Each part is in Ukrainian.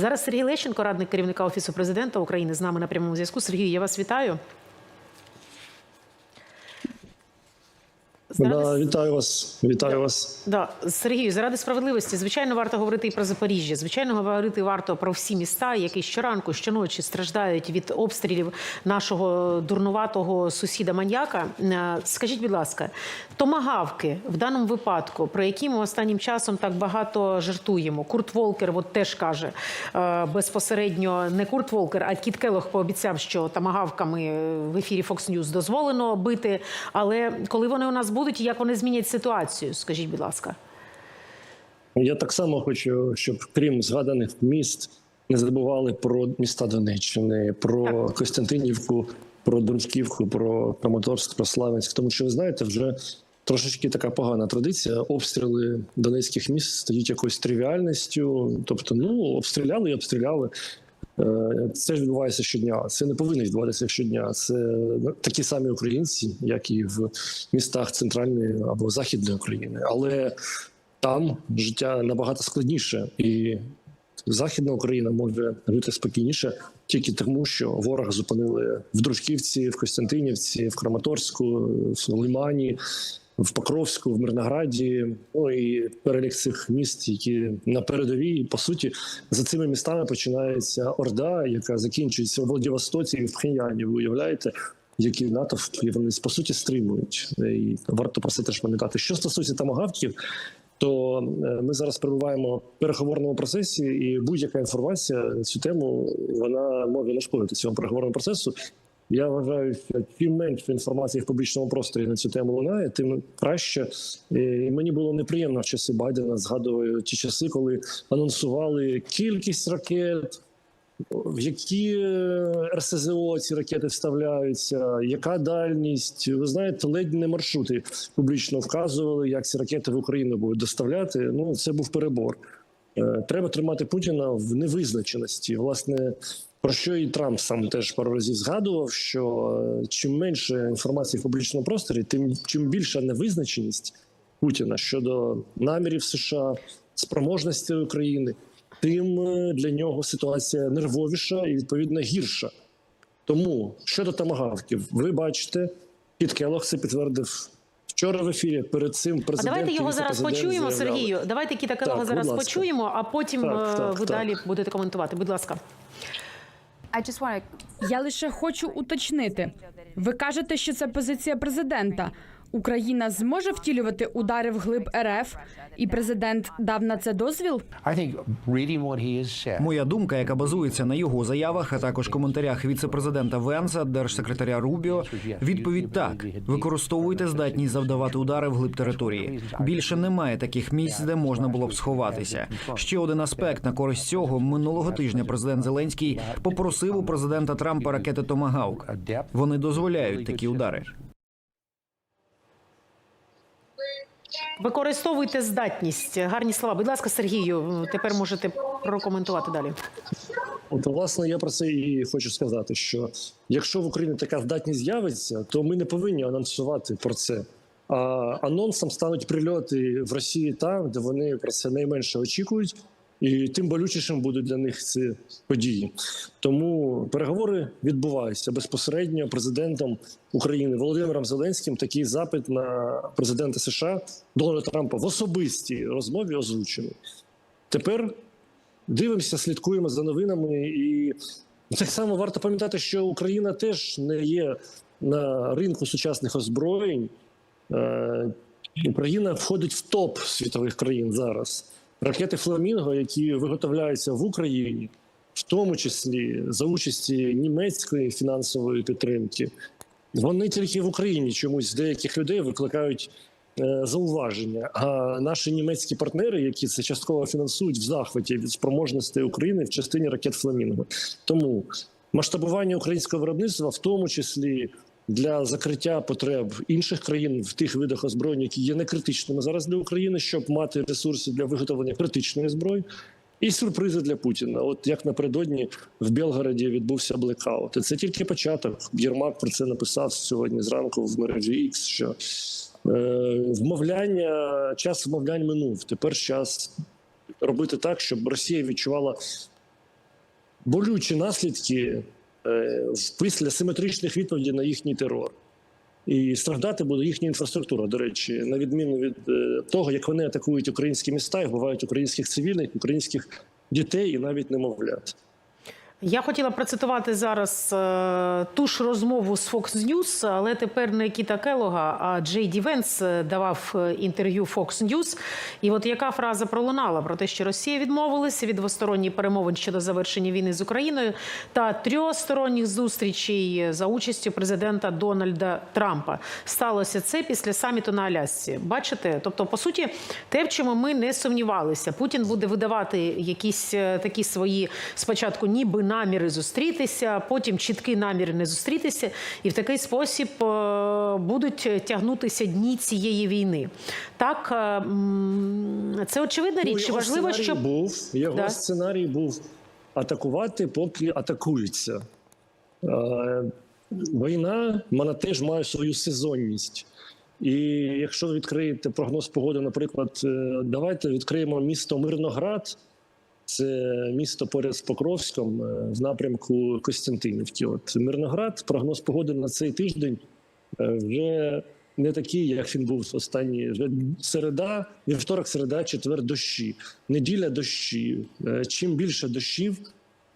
Зараз Сергій Лещенко, радник керівника офісу президента України, з нами на прямому зв'язку. Сергій, я вас вітаю. Да, вітаю вас. Вітаю вас. Да, Сергію, заради справедливості, звичайно, варто говорити і про Запоріжжя. Звичайно, говорити варто про всі міста, які щоранку, щоночі страждають від обстрілів нашого дурнуватого сусіда маньяка. Е, Скажіть, будь ласка, томагавки в даному випадку, про які ми останнім часом так багато жартуємо. Курт Волкер от теж каже е, безпосередньо не Курт Волкер, а Кіт Келох пообіцяв, що томагавками в ефірі Fox News дозволено бити. Але коли вони у нас будуть, і як вони змінять ситуацію? Скажіть, будь ласка. Я так само хочу, щоб крім згаданих міст, не забували про міста Донеччини, про Костянтинівку, про Донськівку, про Краматорськ, про Славянськ. Тому що ви знаєте, вже трошечки така погана традиція. Обстріли донецьких міст стають якоюсь тривіальністю. Тобто, ну обстріляли і обстріляли. Е, Це ж відбувається щодня. Це не повинно відбуватися щодня. Це ну, такі самі українці, як і в містах центральної або західної України. Але там життя набагато складніше, і Західна Україна може жити спокійніше тільки тому, що ворога зупинили в Дружківці, в Костянтинівці, в Краматорську, в Лимані, в Покровську, в Мирнограді. Ну і перелік цих міст, які на передовій, по суті, за цими містами починається орда, яка закінчується у Владивостоці і в Пхеньяні. Ви уявляєте? Які натовпи вони по суті стримують, і варто про це теж пам'ятати. Що стосується тамагавків, то е, ми зараз перебуваємо в переговорному процесі, і будь-яка інформація на цю тему вона може нашкодити цьому переговорному процесу. Я вважаю, що чим менше інформації в публічному просторі на цю тему лунає, тим краще. І мені було неприємно в часи Байдена. Згадую ті часи, коли анонсували кількість ракет. В які е, РСЗО ці ракети вставляються, яка дальність? Ви знаєте, ледь не маршрути публічно вказували, як ці ракети в Україну будуть доставляти. Ну це був перебор. Е, Треба тримати Путіна в невизначеності. Власне, про що і Трамп сам теж пару разів згадував: що е, чим менше інформації в публічному просторі, тим чим більша невизначеність Путіна щодо намірів США, спроможності України тим е, для нього ситуація нервовіша і відповідно гірша. Тому щодо тамагавків, ви бачите, Піт Келох це підтвердив вчора в ефірі. Перед цим А давайте його зараз почуємо, заявляли. Сергію. Давайте Кітакелова Так, зараз ласка. почуємо, а потім Так, е, так, ви так. далі будете коментувати. Будь ласка. Я лише хочу уточнити. Ви кажете, що це позиція президента. Україна зможе втілювати удари вглиб РФ, і президент дав на це дозвіл. Моя думка, яка базується на його заявах, а також коментарях віце-президента Венса, держсекретаря Рубіо, відповідь так: використовуйте здатність завдавати удари вглиб території. Більше немає таких місць, де можна було б сховатися. Ще один аспект на користь цього минулого тижня. Президент Зеленський попросив у президента Трампа ракети Томагавк. Вони дозволяють такі удари. Використовуйте здатність. Гарні слова. Будь ласка, Сергію, тепер можете прокоментувати далі. От, власне, я про це і хочу сказати: що якщо в Україні така здатність з'явиться, то ми не повинні анонсувати про це. А анонсом стануть прильоти в Росії там, де вони про це найменше очікують, і тим болючішим будуть для них ці події. Тому переговори відбуваються безпосередньо президентом України Володимиром Зеленським. Такий запит на президента США Дональда Трампа в особистій розмові озвучений. Тепер дивимося, слідкуємо за новинами, і так само варто пам'ятати, що Україна теж не є на ринку сучасних озброєнь. Е, Україна входить в топ світових країн зараз. Ракети Фламінго, які виготовляються в Україні, в тому числі за участі німецької фінансової підтримки, вони тільки в Україні чомусь деяких людей викликають е, зауваження. А наші німецькі партнери, які це частково фінансують в захваті від спроможностей України в частині ракет Фламінго. Тому масштабування українського виробництва, в тому числі для закриття потреб інших країн в тих видах озброєнь, які є некритичними зараз для України, щоб мати ресурси для виготовлення критичної зброї. І сюрпризи для Путіна. От як напередодні в Білгороді відбувся блекаут. Це тільки початок. Єрмак про це написав сьогодні зранку в мережі X, що е, вмовляння, час вмовлянь минув. Тепер час робити так, щоб Росія відчувала болючі наслідки після симетричних відповідей на їхній терор. І страждати буде їхня інфраструктура, до речі, на відміну від е, того, як вони атакують українські міста і вбивають українських цивільних, українських дітей і навіть немовлят. Я хотіла процитувати зараз е, ту ж розмову з Fox News, але тепер не Кіта Келога, а Джей Ді Венс е, давав е, інтерв'ю Fox News. І от яка фраза пролунала про те, що Росія відмовилася від двосторонніх перемовин щодо завершення війни з Україною та трьохсторонніх зустрічей за участю президента Дональда Трампа. Сталося це після саміту на Алясці. Бачите, тобто, по суті, те, в чому ми не сумнівалися, Путін буде видавати якісь е, такі свої спочатку, ніби наміри зустрітися, потім чіткі наміри не зустрітися, і в такий спосіб е, будуть тягнутися дні цієї війни. Так е, це очевидна річ. Його важливо, сценарій був його Да. сценарій був атакувати, поки атакується. Е, Війна вона теж має свою сезонність. І якщо відкриєте прогноз погоди, наприклад, давайте відкриємо місто Мирноград. Це місто поряд з Покровськом е, в напрямку Костянтинівки. От Мирноград, прогноз погоди на цей тиждень е, вже не такий, як він був останній. Середа, вівторок, середа, четвер дощі, неділя дощі. Е, Чим більше дощів,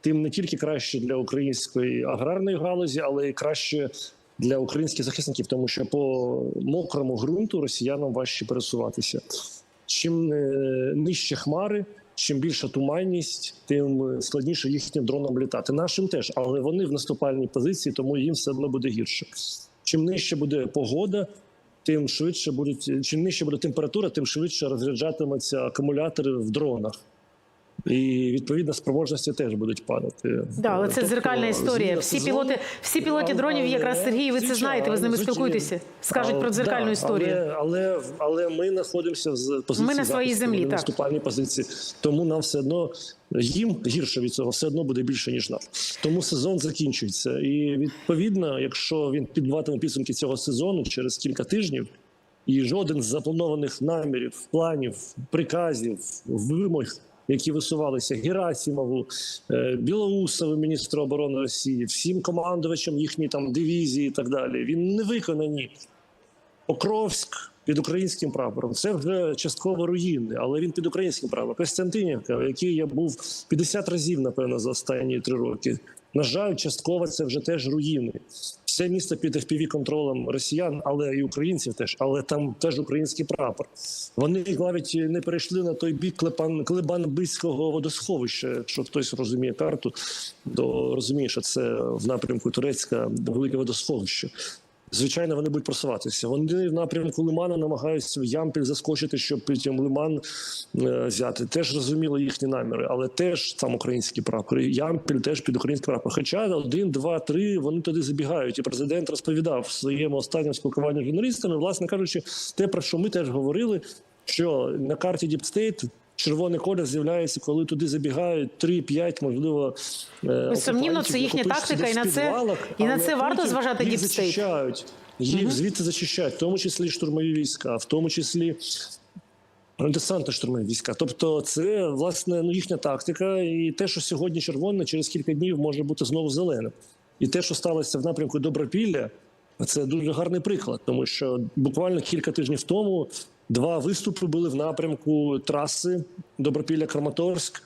тим не тільки краще для української аграрної галузі, але й краще для українських захисників, тому що по мокрому ґрунту росіянам важче пересуватися. Чим нижче хмари, чим більша туманність, тим складніше їхнім дронам літати. Нашим теж, але вони в наступальній позиції, тому їм все одно буде гірше. Чим нижче буде погода, тим швидше будуть чим нижче буде температура, тим швидше розряджатимуться акумулятори в дронах. І відповідно спроможності теж будуть падати. Да, але це Тобто, дзеркальна історія. Всі пілоти, всі пілоти дронів, якраз Сергій, ви це знаєте. Ви з ними спілкуєтеся. Скажуть Але- про дзеркальну да, історію. Але, але, але ми знаходимося в позиції Ми на своїй землі, так. наступальній позиції. Тому нам все одно їм гірше від цього, все одно буде більше ніж нам. Тому сезон закінчується. І відповідно, якщо він підбиватиме підсумки цього сезону через кілька тижнів. І жоден з запланованих намірів, планів, приказів, вимог, які висувалися Герасімову, е, Білоусову, міністру оборони Росії, всім командувачам їхньої там дивізії і так далі, він не виконані. Покровськ під українським прапором. Це вже частково руїни, але він під українським прапором. Костянтинівка, в якій я був 50 разів, напевно, за останні три роки. На жаль, частково це вже теж руїни. Все місто під fpv контролем росіян, але і українців теж, але там теж український прапор. Вони навіть не перейшли на той бік Клепан Клебанбицького водосховища. Якщо хтось розуміє карту, то розуміє, що це в напрямку Турецька велике водосховище. Звичайно, вони будуть просуватися. Вони в напрямку Лимана намагаються в Ямпіль заскочити, щоб потім Лиман е, взяти. Теж розуміло їхні наміри, але теж там український прапор. Ямпіль теж під український прапор. Хоча один, два, три вони туди забігають. І президент розповідав в своєму останньому спілкуванні з журналістами, власне кажучи, те про що ми теж говорили, що на карті Діпстейт. Червоний колір з'являється, коли туди забігагають 3-5, можливо, е, Безсумнівно, окупантів, це їхня тактика, і на це- і на це варто зважати їх зачищають. Їх звідти зачищають, в тому числі штурмові війська, в тому числі десантно штурмові війська. Тобто, це власне ну їхня тактика, і те, що сьогодні червоне, через кілька днів може бути знову зеленим. І те, що сталося в напрямку Добропілля, це дуже гарний приклад, тому що буквально кілька тижнів тому два виступи були в напрямку траси Добропілля-Краматорськ.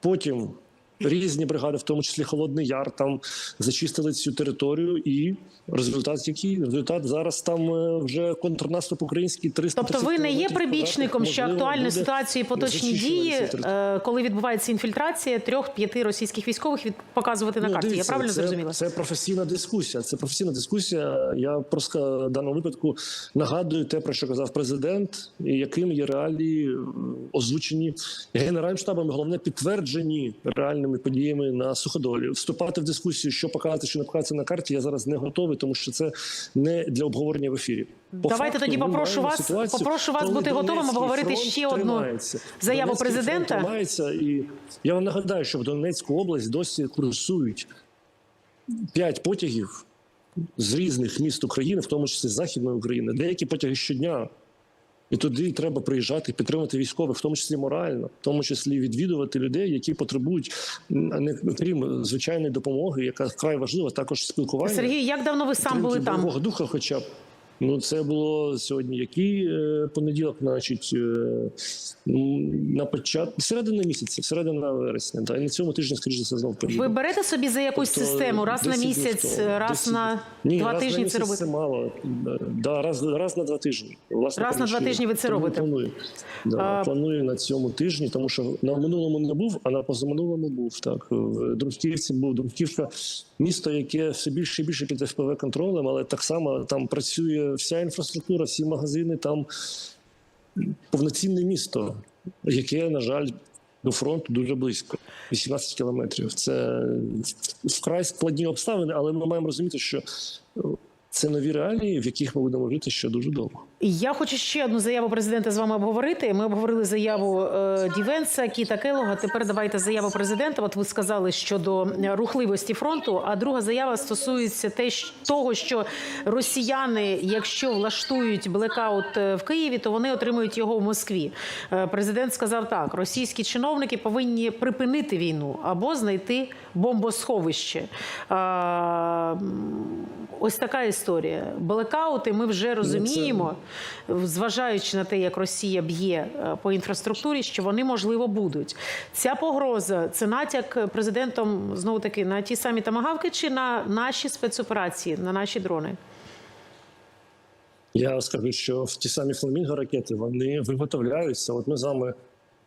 Потім різні бригади, в тому числі Холодний Яр, там зачистили цю територію, і результат який результат зараз там е, вже контрнаступ український 300 Тобто, ви не є прибічником, що актуальну ситуацію і поточні дії, е, коли відбувається інфільтрація трьох-п'яти російських військових, від показувати на карті. Я правильно Ну, це, зрозуміла? Це професійна дискусія. Це професійна дискусія. Я просто в даному випадку нагадую те, про що казав президент, і яким є реалії озвучені генеральним штабом, головне підтверджені реальними подіями на суходолі. Вступати в дискусію, що показати, що не показати на карті. Я зараз не готовий, тому що це не для обговорення в ефірі. По Давайте факту, тоді попрошу вас- ситуацію, попрошу вас бути готовим обговорити ще одну тримається. заяву Донецький президента. тримається, і я вам нагадаю, що в Донецьку область досі курсують п'ять потягів з різних міст України, в тому числі з Західної України. Деякі потяги щодня І туди треба приїжджати, підтримати військових, в тому числі морально, в тому числі відвідувати людей, які потребують не крім звичайної допомоги, яка вкрай важлива, також спілкування. Сергій, як давно ви сам були там? духа, хоча б. Ну, це було сьогодні. Який е, понеділок, значить, е, на початку середина місяця, середина вересня. Да, і на цьому тижні, скоріше за знов поїду. Ви берете собі за якусь Тобто систему раз на 10 місяць, раз на Ні, два раз тижні на це робите? Це мало. Да, раз, раз на два тижні. Власне, Раз на два тижні ви це тому робите? Планую. Да, А- планую на цьому тижні, тому що на минулому не був, а на позаминулому був. Так в Друзківці був Друзківка, місто, яке все більше і більше під ФПВ контролем, але так само там працює вся інфраструктура, всі магазини. Там повноцінне місто, яке, на жаль, до фронту дуже близько 18 кілометрів. Це вкрай складні обставини, але ми маємо розуміти, що е, це нові реалії, в яких ми будемо жити ще дуже довго. Я хочу ще одну заяву президента з вами обговорити. Ми обговорили заяву е, Дівенса, Кіта Келога. Тепер давайте заяву президента. От ви сказали щодо е, рухливості фронту. А друга заява стосується те, того, що росіяни, якщо влаштують блекаут е, в Києві, то вони отримують його в Москві. Е, Президент сказав так: російські чиновники повинні припинити війну або знайти бомбосховище. М, Ось така історія. Блекаути ми вже розуміємо, зважаючи на те, як Росія б'є е, по інфраструктурі, що вони можливо будуть. Ця погроза це натяк президентом знову таки на ті самі тамагавки чи на наші спецоперації, на наші дрони. Я скажу, що в ті самі фламінго ракети вони виготовляються. От ми з вами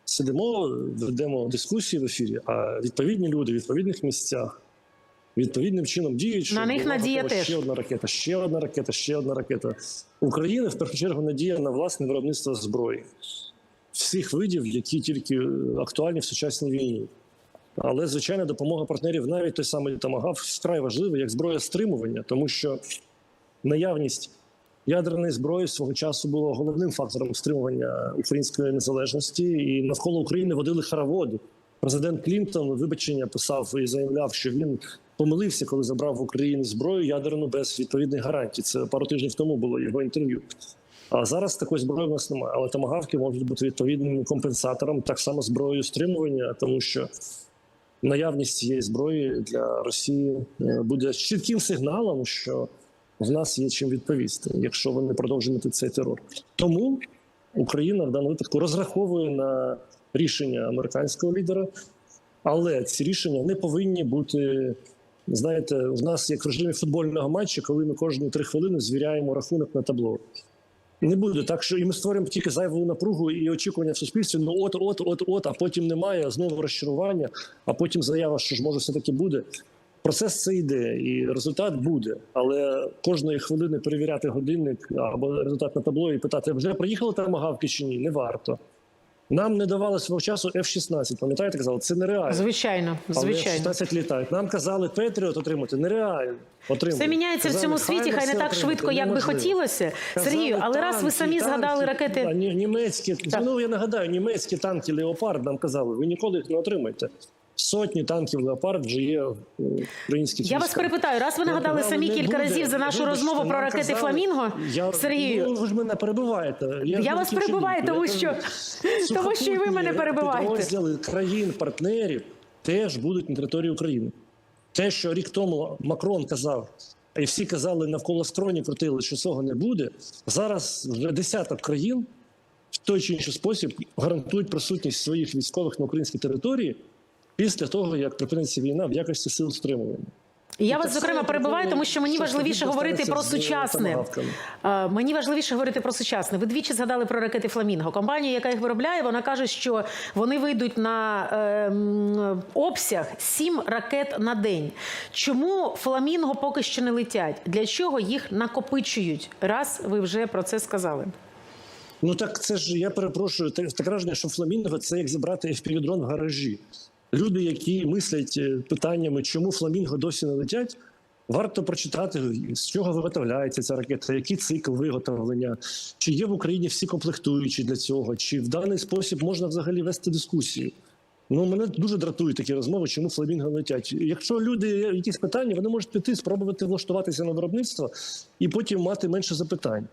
сидимо, ведемо дискусії в ефірі, а відповідні люди в відповідних місцях відповіднним чином діють. На них надія теж. Ще одна ракета, ще одна ракета, ще одна ракета. Україна в першу чергу надія на власне виробництво зброї всіх видів, які тільки актуальні в сучасній війні. Але звичайно, допомога партнерів, навіть той самий Тамагав, вкрай важлива як зброя стримування, тому що наявність ядерної зброї свого часу було головним фактором стримування української незалежності, і навколо України водили хороводи. Президент Клінтон вибачення писав і заявляв, що він помилився, коли забрав в Україні зброю ядерну без відповідних гарантій. Це пару тижнів тому було його інтерв'ю. А зараз такої зброї в нас немає. Але тамагавки можуть бути відповідним компенсатором, так само зброєю стримування, тому що наявність цієї зброї для Росії е, буде чітким сигналом, що в нас є чим відповісти, якщо вони продовжують цей терор. Тому Україна в даному випадку розраховує на рішення американського лідера, але ці рішення не повинні бути. Знаєте, в нас як в режимі футбольного матчу, коли ми кожні три хвилини звіряємо рахунок на табло. Не буде так, що і ми створюємо тільки зайву напругу і очікування в суспільстві. Ну от, от, от, от, а потім немає знову розчарування, а потім заява, що ж може все таки буде. Процес це йде, і результат буде. Але кожної хвилини перевіряти годинник або результат на табло і питати, вже приїхали тамагавки чи ні? Не варто. Нам не давали свого часу F-16, пам'ятаєте, казали, це нереально. Звичайно, Але звичайно. F-16 літають. Нам казали Петріот отримати нереально. Отримали. Все міняється в цьому світі, хай не так швидко, як би хотілося. Казали, Сергію, але раз ви самі танки, згадали ракети. ні- німецькі, Так. ну я нагадаю, німецькі танки Леопард нам казали, ви ніколи їх не отримаєте. Сотні танків Леопард вже є в українських Я вас перепитаю, раз ви нагадали самі кілька буде. разів за нашу Вибачте, розмову про ракети казали- Фламінго. Я, Сергію, ну, ви ж мене перебиваєте. Я ж вас не перебиваю, тому що- тому що і ви мене сухопутні перебиваєте. Підрозділи країн-партнерів теж будуть на території України. Те, що рік тому Макрон казав, і всі казали навколо скроні крутили, що цього не буде. Зараз вже десяток країн в той чи інший спосіб гарантують присутність своїх військових на українській території після того, як припиниться війна в якості сил стримування. Я Ну, вас зокрема все перебиваю, тому що мені важливіше говорити про сучасне. Мені важливіше говорити про сучасне. Ви двічі згадали про ракети Фламінго. Компанія, яка їх виробляє, вона каже, що вони вийдуть на е, обсяг 7 ракет на день. Чому Фламінго поки що не летять? Для чого їх накопичують? Раз ви вже про це сказали. Ну так це ж я перепрошую. так- Таке враження, що фламінго це як зібрати FPV-дрон в гаражі. Люди, які мислять е, питаннями, чому фламінго досі не летять, варто прочитати, з чого виготовляється ця ракета, який цикл виготовлення, чи є в Україні всі комплектуючі для цього, чи в даний спосіб можна взагалі вести дискусію. Ну, мене дуже дратують такі розмови, чому фламінго летять. Якщо люди якісь питання, вони можуть піти, спробувати влаштуватися на виробництво і потім мати менше запитань.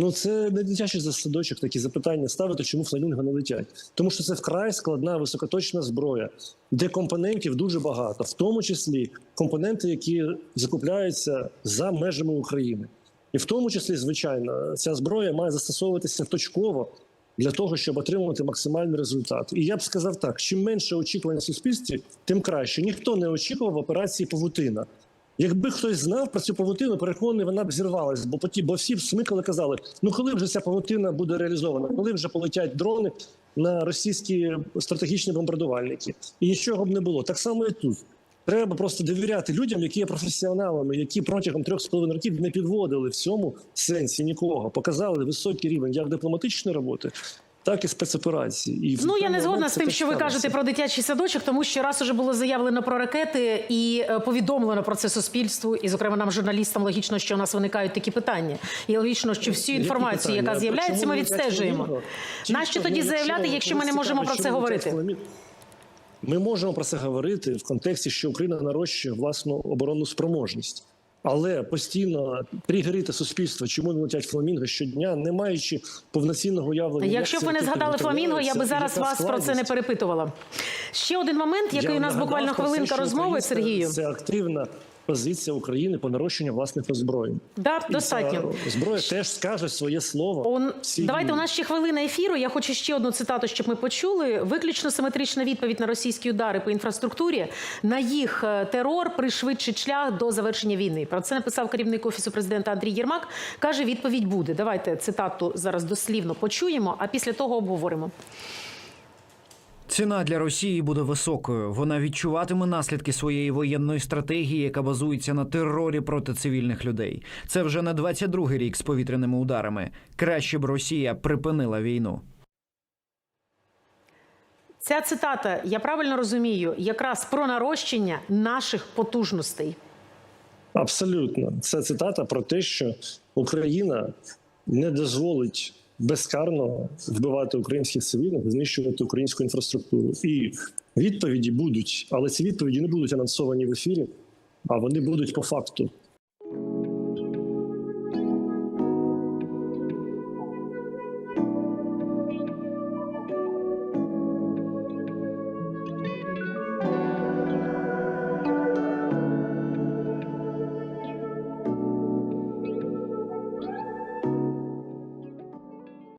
Ну це не дитячий засадочок, такі запитання ставити, чому фламінго не летять. Тому що це вкрай складна високоточна зброя, де компонентів дуже багато, в тому числі компоненти, які закупляються за межами України. І в тому числі, звичайно, ця зброя має застосовуватися точково для того, щоб отримувати максимальний результат. І я б сказав так: чим менше очікувань в суспільстві, тим краще. Ніхто не очікував операції Павутина. Якби хтось знав про цю павутину, переконаний, вона б зірвалась, бо поті, бо всі смикали, казали: ну коли вже ця павутина буде реалізована, коли вже полетять дрони на російські стратегічні бомбардувальники, і нічого б не було. Так само і тут. Треба просто довіряти людям, які є професіоналами, які протягом трьох з половиною років не підводили в цьому сенсі нікого, показали високий рівень як дипломатичної роботи, так і спецоперації. І Ну я не згодна з тим, що ви кажете про дитячий садочок, тому що раз уже було заявлено про ракети і е, повідомлено про це суспільству, і зокрема нам, журналістам, логічно, що у нас виникають такі питання, і логічно, що всю інформацію, яка з'являється, ми відстежуємо. Нащо тоді заявляти, якщо ми не можемо про це говорити? Ми можемо про це говорити в контексті, що Україна нарощує власну оборонну спроможність. Але постійно тригерити суспільство, чому не летять фламінго щодня, не маючи повноцінного уявлення. Якщо б ви не згадали фламінго, я би зараз вас вас про це не перепитувала. Ще один момент, який Я у нас буквально хвилинка розмови, Сергію. Це активна позиція України по нарощенню власних озброєнь. Да, І достатньо. зброя теж скаже своє слово. Он... Давайте у нас ще хвилина ефіру. Я хочу ще одну цитату, щоб ми почули. Виключно симетрична відповідь на російські удари по інфраструктурі на їх е, терор пришвидшить шлях до завершення війни. Про це написав керівник офісу президента Андрій Єрмак. каже, відповідь буде. Давайте цитату зараз дослівно почуємо, а після того обговоримо. Ціна для Росії буде високою. Вона відчуватиме наслідки своєї воєнної стратегії, яка базується на терорі проти цивільних людей. Це вже не 22-й рік з повітряними ударами. Краще б Росія припинила війну. Ця цитата, я правильно розумію, якраз про нарощення наших потужностей. Абсолютно, це цитата про те, що Україна не дозволить безкарно вбивати українських цивільних, знищувати українську інфраструктуру. І відповіді будуть, але ці відповіді не будуть анонсовані в ефірі, а вони будуть по факту.